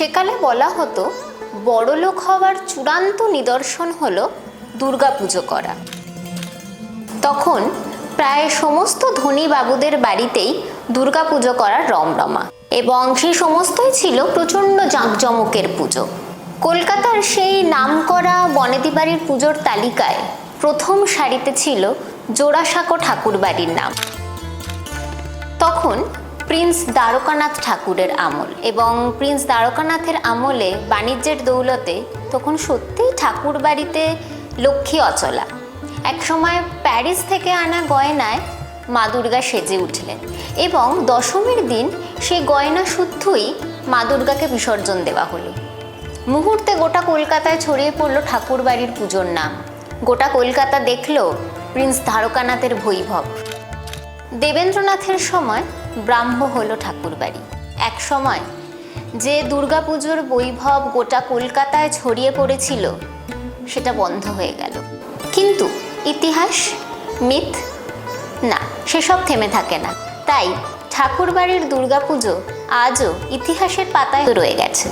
সেকালে বলা হতো, বড়লোক হওয়ার চূড়ান্ত নিদর্শন হলো দুর্গাপুজো করা। তখন প্রায় সমস্ত ধনী বাবুদের বাড়িতেই দুর্গাপুজো করার রমরমা এবং সেই সমস্তই ছিল প্রচণ্ড জাঁকজমকের পুজো। কলকাতার সেই নামকরা বনেদি বাড়ির পুজোর তালিকায় প্রথম সারিতে ছিল জোড়াসাঁকো ঠাকুর বাড়ির নাম। তখন প্রিন্স দ্বারকানাথ ঠাকুরের আমল। এবং প্রিন্স দ্বারকানাথের আমলে বাণিজ্যের দৌলতে তখন সত্যিই ঠাকুর বাড়িতে লক্ষ্মী অচলা। একসময় প্যারিস থেকে আনা গয়নায় মা দুর্গা সেজে উঠলেন এবং দশমীর দিন সেই গয়না শুদ্ধই মা দুর্গাকে বিসর্জন দেওয়া হলো। মুহূর্তে গোটা কলকাতায় ছড়িয়ে পড়ল ঠাকুর বাড়ির পুজোর নাম। গোটা কলকাতা দেখল প্রিন্স দ্বারকানাথের বৈভব। দেবেন্দ্রনাথের সময় ব্রাহ্ম হলো ঠাকুরবাড়ি। এক সময় যে দুর্গাপুজোর বৈভব গোটা কলকাতায় ছড়িয়ে পড়েছিল, সেটা বন্ধ হয়ে গেল। কিন্তু ইতিহাস, মিথ, না, সেসব থেমে থাকে না। তাই ঠাকুরবাড়ির দুর্গাপুজো আজও ইতিহাসের পাতায় রয়ে গেছে।